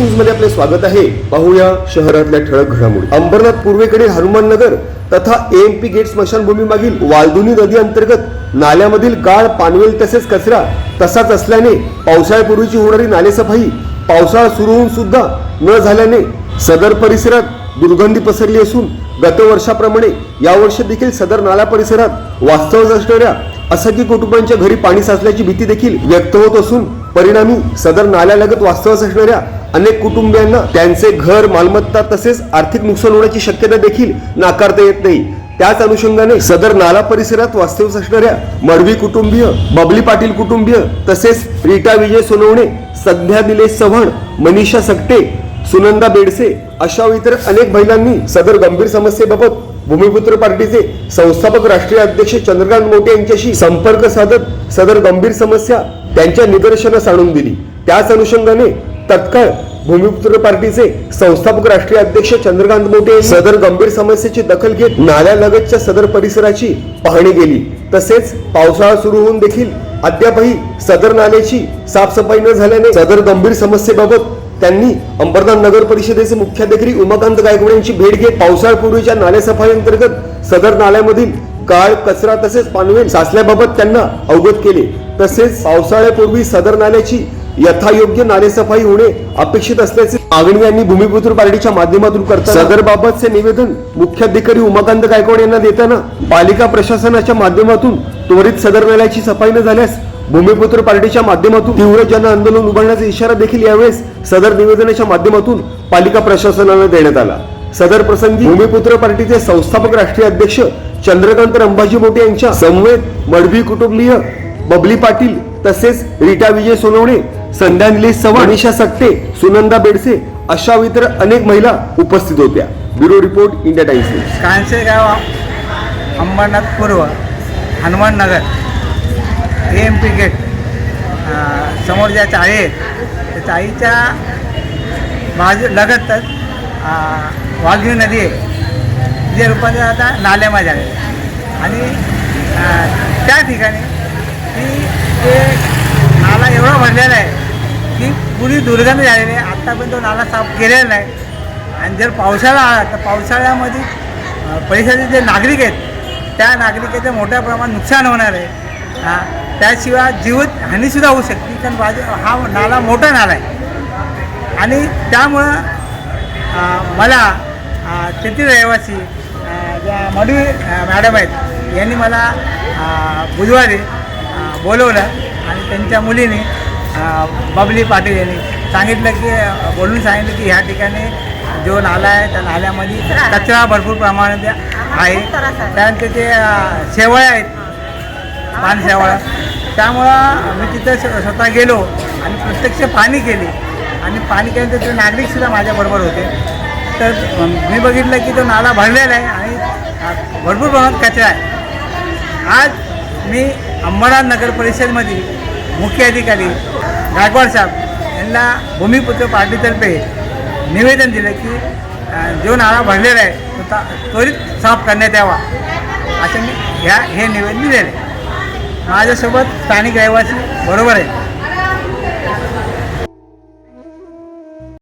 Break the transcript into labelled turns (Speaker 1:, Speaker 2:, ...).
Speaker 1: न्यूजमध्ये आपले स्वागत आहे. पाहूया शहरातल्या ठळक घडामोडी. अंबरनाथ पूर्वेकडील हनुमान नगर तथा पी गेट स्मशानभूमी मागील वालदुनी नदी अंतर्गत नाल्यामधील गाळ पानवेल तसेच कचरा तसाच असल्याने पावसाळ्यापूर्वीची होणारी नालेसफाई पावसाळा सुरू होऊन सुद्धा न झाल्याने सदर परिसरात दुर्गंधी पसरली असून गतवर्षाप्रमाणे यावर्षी देखील सदर नाला परिसरात वास्तव्य असणाऱ्या असंख्य कुटुंबांच्या घरी पाणी साचल्याची भीती देखील व्यक्त होत असून परिणामी सदर नाल्यालगत वास्तव्यास असणाऱ्या अनेक कुटुंबियांना त्यांचे घर मालमत्ता तसेच आर्थिक नुकसान होण्याची शक्यता देखील नाकारता येत नाही. त्याच अनुषंगाने सदर नाला परिसरात वास्तव्यास असणाऱ्या मडवी कुटुंबीय बबली पाटील कुटुंबीय तसेच रीटा विजय सोनवणे सध्या दिलेश चव्हाण मनीषा सकटे सुनंदा बेडसे अशा इतर अनेक महिलांनी सदर गंभीर समस्येबाबत भूमिपुत्र पार्टीचे संस्थापक राष्ट्रीय अध्यक्ष चंद्रकांत मोटे यांच्याशी संपर्क साधत सदर गंभीर समस्या त्यांच्या निदर्शनास आणून दिली. त्याच अनुषंगाने तत्काळ भूमिपुत्र पार्टीचे संस्थापक राष्ट्रीय अध्यक्ष चंद्रकांत मोटे सदर गंभीर समस्येची दखल घेत नाल्यालगतच्या सदर परिसराची पाहणी केली. तसेच पावसाळा सुरू होऊन देखील अद्यापही सदर नाल्याची साफसफाई न झाल्याने सदर गंभीर समस्येबाबत त्यांनी अंबरनाथ नगर परिषदेचे मुख्याधिकारी उमाकांत गायकवाड यांची भेट घेत पावसाळ्यापूर्वीच्या नाल्यासफाई अंतर्गत सदर नाल्यामधील काळ कचरा तसेच पानवेल साचल्याबाबत त्यांना अवगत केले. तसेच पावसाळ्यापूर्वी सदर नाल्याची यथायोग्य नालेसफाई होणे अपेक्षित असल्याची मागणी यांनी भूमिपुत्र पार्टीच्या माध्यमातून करतात सदर बाबतचे निवेदन मुख्याधिकारी उमाकांत गायकवाड यांना देताना पालिका प्रशासनाच्या माध्यमातून त्वरित सदर नाल्याची सफाई न झाल्यास भूमिपुत्र पार्टीच्या माध्यमातून तीव्र जन आंदोलन उभारण्याचा इशारा देखील यावेळेस सदर निवेदनाच्या माध्यमातून पालिका प्रशासनाला देण्यात आला. सदर प्रसंगी भूमिपुत्र पार्टीचे संस्थापक राष्ट्रीय अध्यक्ष चंद्रकांत अंबाजी मोठे यांच्या समवेत मडवी कुटुंबीय बबली पाटील तसेच रीटा विजय सोनवणे संध्या निलेश चव्हाण सकटे सुनंदा बेडसे अशा इतर अनेक महिला उपस्थित होत्या. Bureau report India Times news.
Speaker 2: Kansegaon Ambernath पूर्व Hanuman Nagar A M P gate समोर ज्या चाळी आहेत त्या चाळीच्या बाजू लगतच वाघी नदी आहे. जे रूपांतर आता नाल्यामध्ये आहे आणि त्या ठिकाणी की ते नाला एवढा भरलेला आहे की पुरी दुर्गंध झालेली आहे आत्तापर्यंत तो नाला साफ केलेला नाही. आणि जर पावसाळा आला तर पावसाळ्यामध्ये पैशाचे जे नागरिक आहेत त्या नागरिकाचं मोठ्या प्रमाणात नुकसान होणार आहे. हां त्याशिवाय जीवित हानीसुद्धा होऊ शकते. कारण बाजू हा नाला मोठा नाला आहे. आणि त्यामुळं मला तेथील रहिवासी ज्या मडवी मॅडम आहेत यांनी मला बुधवारी बोलवलं आणि त्यांच्या मुलीने बबली पाटील यांनी सांगितलं की बोलून सांगितलं की ह्या ठिकाणी जो नाला आहे त्या नाल्यामध्ये कचरा भरपूर प्रमाणात आहे. कारण ते शेवळ्या आहेत पान शेवळ्या त्यामुळं मी तिथं स्वतः गेलो आणि प्रत्यक्ष पाणी केली. आणि पाणी केल्यानंतर ते नागरिकसुद्धा माझ्याबरोबर होते. तर मी बघितलं की तो नाला भरलेला आहे आणि भरपूर प्रमाणात कचरा आहे. आज मी अंबाडा नगर परिषदमधील मुख्य अधिकारी गायकवाड साहेब यांना भूमिपुत्र पार्टीतर्फे निवेदन दिलं की जो नाळा भरलेला आहे तो ता- त्वरित साफ करण्यात यावा असं मी ह्या हे निवेदन दिलेलं आहे. माझ्यासोबत स्थानिक रहिवासी बरोबर आहे